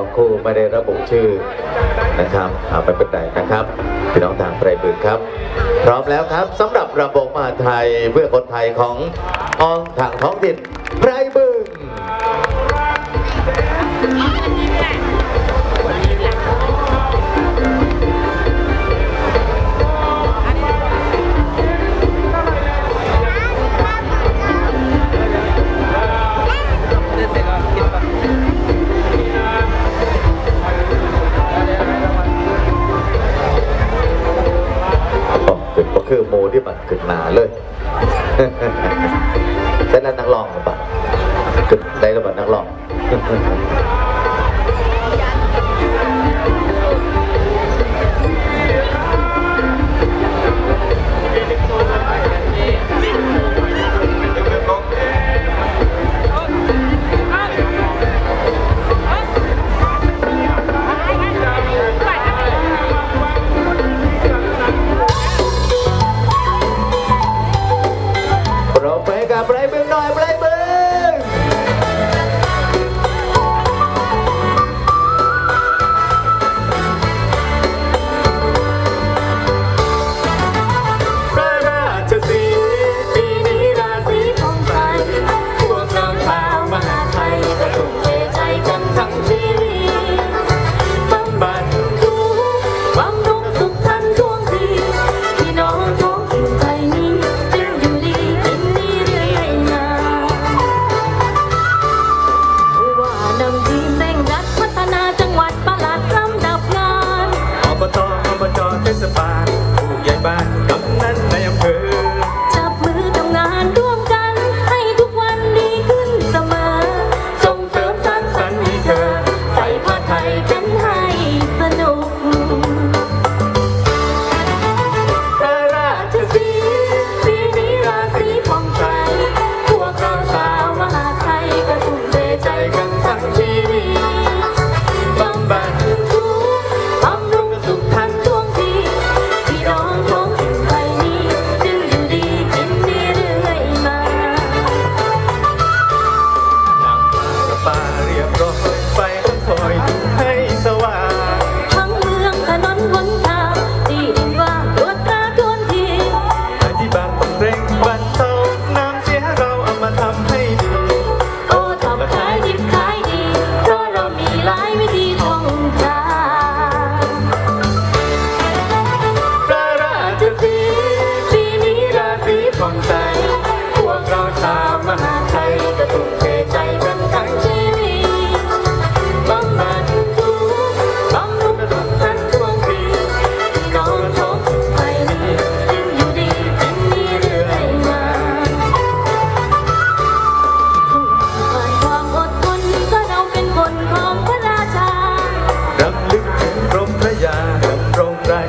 องคู่ไม่ได้ระบุชื่อนะครับเอาไปเป็นไรนะครับพี่น้องทางไตรบึกครับ พร้อมแล้วครับสำหรับระบบมหาไทยเพื่อคนไทยขององทางท้องถิ่นไตรบึก ขึ้นมา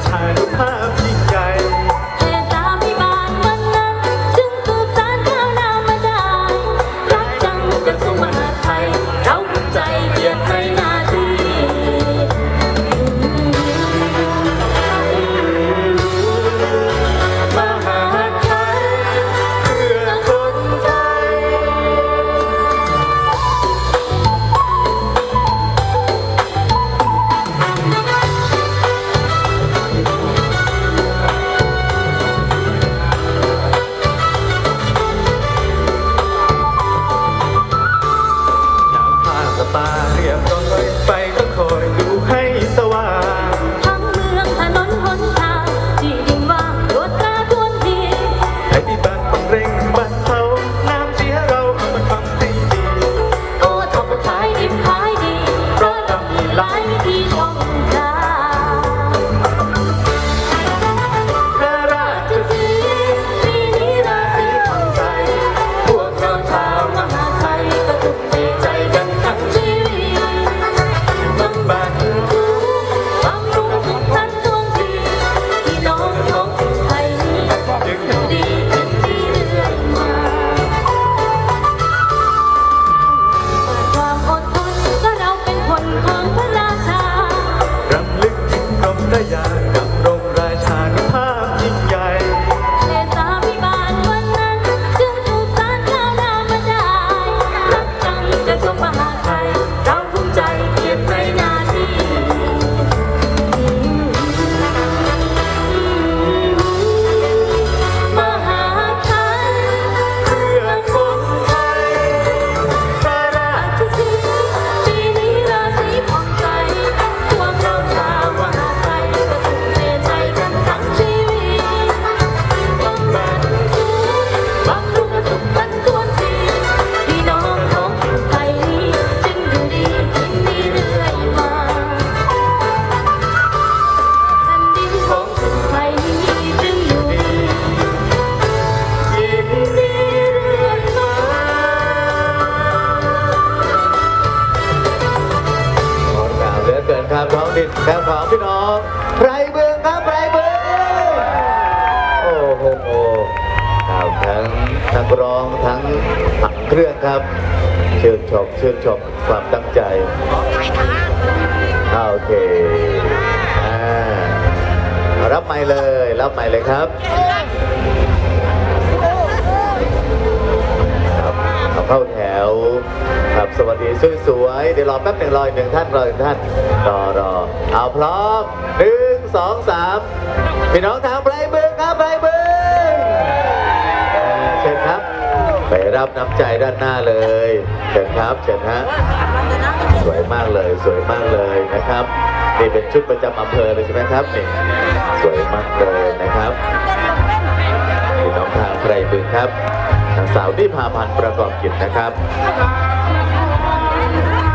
ฉันภาพ ร้องทั้งผักเครื่องครับ เชื่นชมเชื่นชมความตั้งใจอ่าโอเคอรับไม้เลย รับไม้เลยครับครับเข้าแถวครับสวัสดีสวยๆเดี๋ยวรอแป๊บหนึ่งรออีกหนึ่งท่านรออีกหนึ่งท่านรอรอเอาพร้อมหนึ่งสองสามพี่น้องทางไพรเบือ รับน้ำใจด้านหน้าเลยเชิญครับเชิญฮะสวยมากเลยสวยมากเลยนะครับนี่เป็นชุดประจำอำเภอเลยใช่ไหมครับนี่สวยมากเลยนะครับพี่น้องทางไพรบึงครับนางสาวนิพาพันธ์ประกอบกิจนะครับ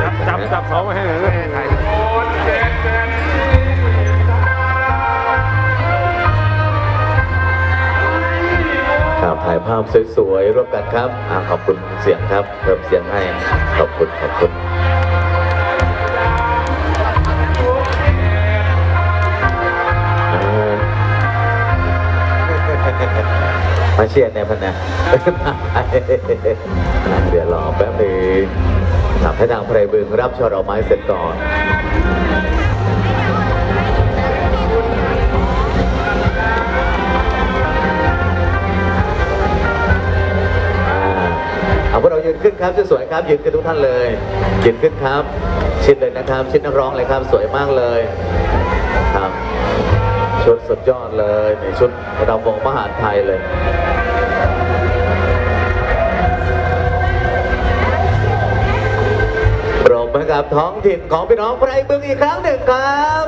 จับจับจับเขาไว้ให้หน่อยายภาพสวยๆร่วมกันครับอขอบคุณเสียงครับเพิ่มเสียงให้ขอบคุณขอบคุณมาเชียร์เนี่ยพันนะเดี๋ยวรอแป๊บนึงทำให้ทางไพรบึงรับช่อดอกไม้เสร็จก่อน ขึ้นครับสวยๆครับยืนกันทุกท่านเลยยืนขึ้นครับ ชิดเลยนะครับ ชิดนักร้องเลยครับ สวยมากเลยครับ ชุดสุดยอดเลยในชุดรำวงมหาไทยเลยปรบมือกับท้องถิ่นของพี่น้องไพรบึงอีกครั้งหนึ่งครับ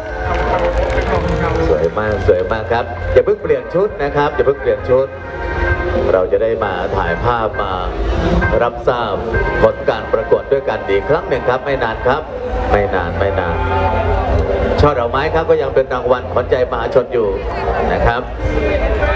สวยมากสวยมากครับอย่าเพิ่งเปลี่ยนชุดนะครับอย่าเพิ่งเปลี่ยนชุด เราจะได้มาถ่ายภาพมารับทราบผลการประกวดด้วยกันอีกครั้งหนึ่งครับ ไม่นานครับ ไม่นานไม่นานช่อดอกไม้ครับก็ยังเป็นรางวัลขวัญใจมหาชนอยู่นะครับ